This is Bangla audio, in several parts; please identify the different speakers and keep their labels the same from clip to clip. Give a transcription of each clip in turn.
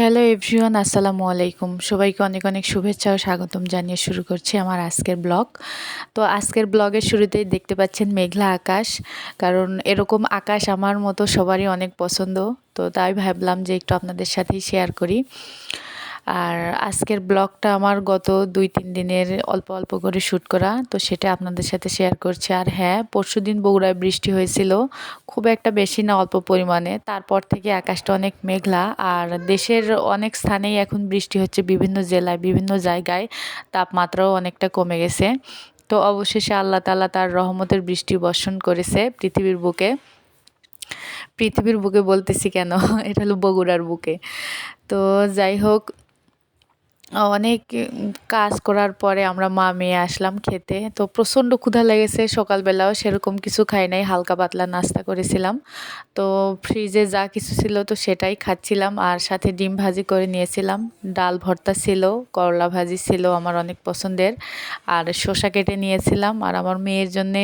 Speaker 1: হ্যালো এভরিওয়ান, আসসালামু আলাইকুম। সবাইকে অনেক অনেক শুভেচ্ছা ও স্বাগতম জানিয়ে শুরু করছি আমার আজকের ব্লগ। তো আজকের ব্লগের শুরুতেই দেখতে পাচ্ছেন মেঘলা আকাশ, কারণ এরকম আকাশ আমার মতো সবারই অনেক পছন্দ। তো তাই ভাবলাম যে একটু আপনাদের সাথেই শেয়ার করি। আর আজকের ব্লগটা আমার গত দুই, তিন দিনের অল্প অল্প করে শ্যুট করা, তো সেটা আপনাদের সাথে শেয়ার করছি। আর হ্যাঁ পরশু দিন বগুড়ায় বৃষ্টি হয়েছিল, খুব একটা বেশি না, অল্প পরিমাণে। তারপর থেকে আকাশটা অনেক মেঘলা, আর দেশের অনেক স্থানেই এখন বৃষ্টি হচ্ছে বিভিন্ন জেলায়, বিভিন্ন জায়গায়। তাপমাত্রাও অনেকটা কমে গেছে। তো অবশেষে আল্লাহ তালা তার রহমতের বৃষ্টি বর্ষণ করেছে পৃথিবীর বুকে। পৃথিবীর বুকে বলতেছি কেন? এটা হলো বগুড়ার বুকে। তো যাই হোক অনেক কাজ করার পরে আমরা মা মেয়ে আসলাম খেতে। তো প্রচণ্ড ক্ষুধা লেগেছে, সকালবেলাও সেরকম কিছু খাই নাই, হালকা পাতলা নাস্তা করেছিলাম। তো ফ্রিজে যা কিছু ছিল তো সেটাই খাচ্ছিলাম আর সাথে ডিম ভাজি করে নিয়েছিলাম। ডাল ভর্তা ছিল, করলা ভাজি ছিল আমার অনেক পছন্দের। আর শসা কেটে নিয়েছিলাম আর আমার মেয়ের জন্যে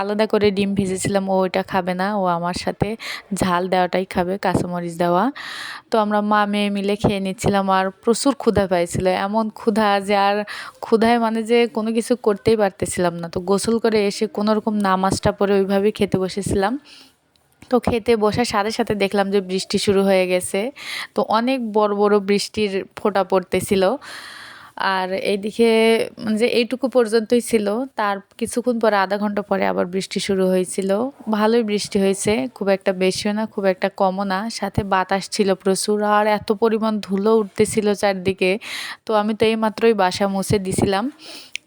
Speaker 1: আলাদা করে ডিম ভেজেছিলাম, ও ওইটা খাবে না, ও আমার সাথে ঝাল দেওয়াটাই খাবে, কাঁচামরিচ দেওয়া। তো আমরা মা মেয়ে মিলে খেয়ে নিচ্ছিলাম, আর প্রচুর ক্ষুধা পাইছিল, এমন ক্ষুধা যে আর ক্ষুধায় মানে যে কোনো কিছু করতেই পারতেছিলাম না। তো গোসল করে এসে কোনো রকম নামাজটা পরে ওইভাবেই খেতে বসেছিলাম। তো খেতে বসার সাথে সাথে দেখলাম যে বৃষ্টি শুরু হয়ে গেছে, তো অনেক বড় বড় বৃষ্টির ফোঁটা পড়তেছিল। আর এইদিকে যে এইটুকু পর্যন্তই ছিল, তার কিছুক্ষণ পরে আধা ঘণ্টা পরে আবার বৃষ্টি শুরু হয়েছিল। ভালোই বৃষ্টি হয়েছে, খুব একটা বেশিও না, খুব একটা কমও না। সাথে বাতাস ছিল প্রচুর, আর এত পরিমাণ ধুলো উঠতেছিল চারদিকে। তো আমি তো এই মাত্রই বাসা মুছে দিছিলাম।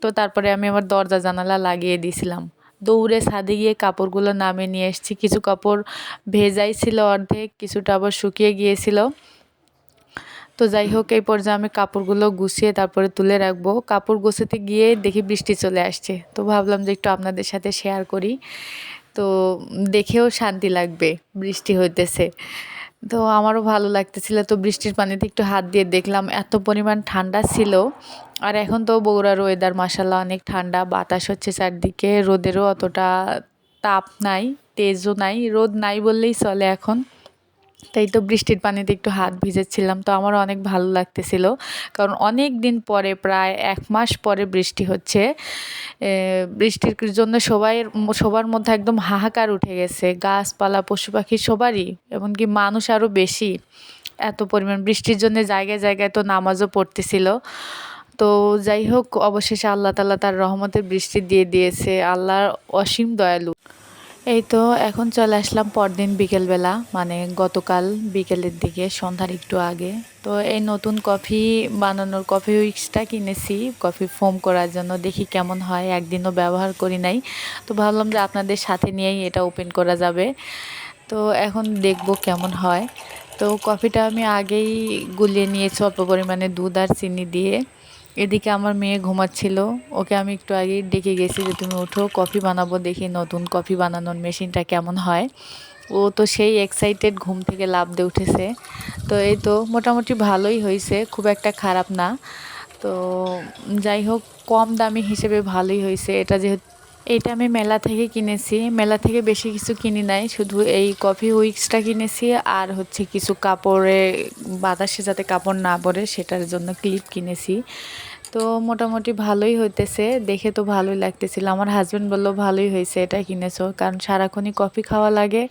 Speaker 1: তো তারপরে আমি আমার দরজা জানালা লাগিয়ে দিছিলাম। দৌড়ে ছাদে গিয়ে কাপড়গুলো নামিয়ে নিয়ে এসেছি। কিছু কাপড় ভেজাই ছিল অর্ধেক, কিছুটা আবার শুকিয়ে গিয়েছিল। তো যাই হোক, এই পর্যায়ে আমি কাপড়গুলো গুছিয়ে তারপরে তুলে রাখব। কাপড় গুছাতে গিয়ে দেখি বৃষ্টি চলে আসছে। তো ভাবলাম যে একটু আপনাদের সাথে শেয়ার করি। তো দেখেও শান্তি লাগবে বৃষ্টি হইতেছে। তো আমারও ভালো লাগতেছিল। তো বৃষ্টির পানিতে একটু হাত দিয়ে দেখলাম, এত পরিমাণ ঠান্ডা ছিল। আর এখন তো বগুড়ার ওয়েদার মাসাল্লাহ অনেক ঠান্ডা। বাতাস হচ্ছে চারদিকে, রোদেরও অতটা তাপ নাই, তেজও নাই, রোদ নাই বললেই চলে এখন। তাই তো বৃষ্টির পানিতে একটু হাত ভিজেছিলাম, তো আমার অনেক ভালো লাগতেছিল। কারণ অনেক দিন পরে, প্রায় এক মাস পরে বৃষ্টি হচ্ছে। বৃষ্টির জন্য সবাই সবার মধ্যে একদম হাহাকার উঠে গেছে। গাছপালা, পশু পাখি সবারই, এমনকি মানুষ আরও বেশি। এত পরিমাণ বৃষ্টির জন্য জায়গায় জায়গায় তো নামাজও পড়তেছিল। তো যাই হোক, অবশেষে আল্লাহ তালা তার রহমতের বৃষ্টি দিয়ে দিয়েছে। আল্লাহর অসীম দয়ালু। এই তো, এখন চলে আসলাম পরদিন বিকেলবেলা মানে গতকাল বিকেলের দিকে, সন্ধ্যার একটু আগে। তো এই নতুন কফি বানানোর কফি উইক্সটা কিনেছি, কফি ফোম করার জন্য, দেখি কেমন হয়, একদিনও ব্যবহার করি নাই। তো ভাবলাম যে আপনাদের সাথে নিয়েই এটা ওপেন করা যাবে। তো এখন দেখব কেমন হয়। তো কফিটা আমি আগেই গুলিয়ে নিয়েছি, অল্প পরিমাণে দুধ আর চিনি দিয়ে। এদিকে আমার মেয়ে ঘুমাচ্ছিল। ওকে আমি একটু আগে ডেকে গেছি যে, তুমি উঠো কফি বানাবো, দেখি নতুন কফি বানানোর মেশিনটা কেমন হয়? ও তো সেই এক্সাইটেড ঘুম থেকে লাভ দিয়ে উঠেছে। তো এই তো মোটামুটি ভালোই হয়েছে, খুব একটা খারাপ না। তো যাই হোক, কম দামি হিসেবে ভালোই হয়েছে। এটা যেহেতু এইটা আমি মেলা থেকে কিনেছি। মেলা থেকে বেশি কিছু কিনি নাই, শুধু এই কফি উইক্সটা কিনেছি আর হচ্ছে কিছু কাপড়ে, বাতাসে যাতে কাপড় না পরে সেটার জন্য ক্লিপ কিনেছি। তো মোটামুটি ভালোই হইতেছে, দেখে তো ভালোই লাগতেছিল। আমার হাজব্যান্ড বলল, ভালোই হয়েছে, এটা কিনেছো। কারণ সারাক্ষণই কফি খাওয়া লাগে।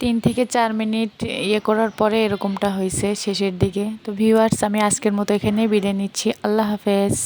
Speaker 1: তিন থেকে চার মিনিট ইয়ে করার পরে এরকমটা হয়েছে শেষের দিকে। তো ভিউয়ার্স আমি আজকের মতো এখানেই বিদায় নিচ্ছি। আল্লাহ হাফেজ।